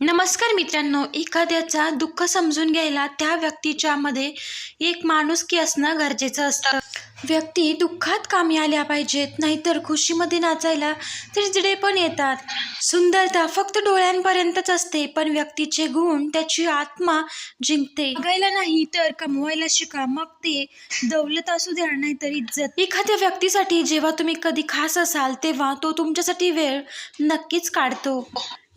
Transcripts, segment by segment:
नमस्कार मित्रांनो एखाद्याचा दुःख समजून घ्यायला त्या व्यक्तीच्या मध्ये एक माणुसकी असणं गरजेचं असतं. व्यक्ती दुःखात कामी आल्या पाहिजेत नाहीतर खुशीमध्ये नाचायला चिडचिडे पण येतात. सुंदरता फक्त डोळ्यांपर्यंतच असते पण व्यक्तीचे गुण त्याची आत्मा जिंकते. बघायला नाही तर कमवायला शिका मग ते दौलत असू द्या नाहीतर इज्जत. एखाद्या व्यक्तीसाठी जेव्हा तुम्ही कधी खास असाल तेव्हा तो तुमच्यासाठी वेळ नक्कीच काढतो.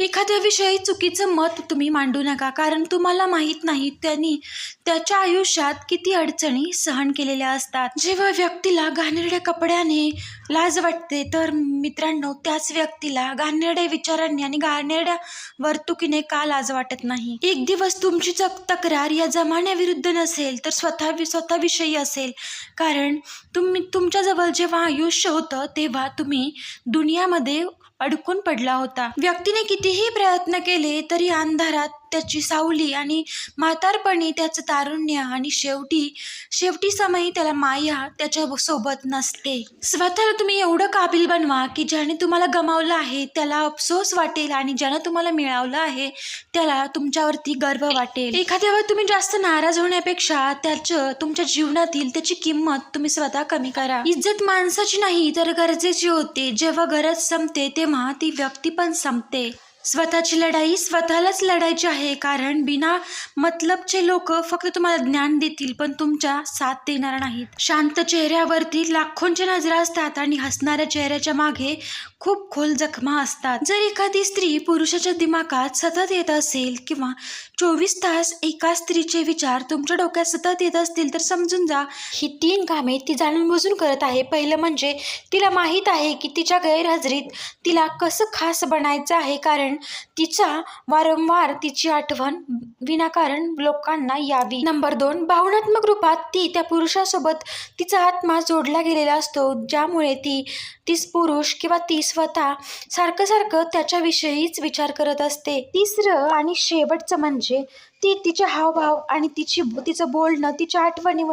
एखाद्याविषयी चुकीचं मत तुम्ही मांडू नका कारण तुम्हाला माहीत नाही त्यांनी त्याच्या आयुष्यात किती अडचणी सहन केलेल्या असतात. जेव्हा व्यक्तीला घाणेरड्या कपड्याने लाज वाटते तर मित्रांनो त्याच व्यक्तीला घाणेरड्या विचारांनी आणि घाणेरड्या वर्तुकीने का लाज वाटत नाही? एक दिवस तुमची चक तक्रार या जमान्याविरुद्ध नसेल तर स्वतः स्वतःविषयी असेल. कारण तुम्ही तुमच्याजवळ जेव्हा आयुष्य होतं तेव्हा तुम्ही दुनियामध्ये अडकून पडला होता. व्यक्तीने कितीही प्रयत्न केले तरी अंधारात त्याची सावली आणि म्हातारपणी त्याचं तारुण्य आणि शेवटी शेवटी समयी त्याला माया त्याच्या सोबत नसते. स्वतःला तुम्ही एवढं काबिल बनवा की ज्याने तुम्हाला गमावलं आहे त्याला अफसोस वाटेल आणि ज्यानं तुम्हाला मिळवलं आहे त्याला तुमच्यावरती गर्व वाटेल. एखाद्यावर तुम्ही जास्त नाराज होण्यापेक्षा त्याचं तुमच्या जीवनातील त्याची किंमत तुम्ही स्वतः कमी करा. इज्जत माणसाची नाही तर गरजेची होते. जेव्हा गरज संपते तेव्हा ती व्यक्ती पण संपते. स्वतःची लढाई स्वतःलाच लढायची आहे कारण बिना मतलबचे लोक फक्त तुम्हाला ज्ञान देतील पण तुमच्या साथ देणार नाहीत. शांत चेहऱ्यावरती लाखोंच्या नजरा असतात आणि हसणाऱ्या चेहऱ्याच्या मागे खूप खोल जखमा असतात. जर एखादी स्त्री पुरुषाच्या दिमागात सतत येत असेल किंवा चोवीस तास एका स्त्रीचे विचार तुमच्या डोक्यात सतत येत असतील तर समजून जा. ही तीन कामे ती जाणून बुजून करत आहे. पहिलं म्हणजे तिला माहीत आहे की तिच्या गैरहजेरीत तिला कसं खास बनायचं आहे कारण तिचा वारंवार तिची आठवण विनाकारण लोकांना यावी. नंबर दोन भावनात्मक रूपात ती त्या पुरुषासोबत तिचा आत्मा जोडला गेलेला असतो ज्यामुळे ती तीच पुरुष किंवा ती स्वतः सारखं सारखं त्याच्याविषयीच विचार करत असते. तिसरं आणि शेवटचं म्हणजे ती तिचे हावभाव आणि तिची तिचं बोलणं तिच्या आठवणी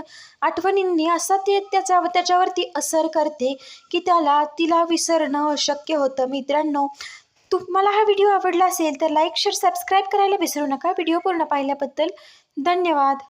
आठवणींनी असा ते त्याचा त्याच्यावरती असर करते की त्याला तिला विसरणं अशक्य होतं. मित्रांनो तुम्हाला हा व्हिडिओ आवडला असेल तर लाईक शेअर सबस्क्राईब करायला विसरू नका. व्हिडिओ पूर्ण पाहिल्याबद्दल धन्यवाद.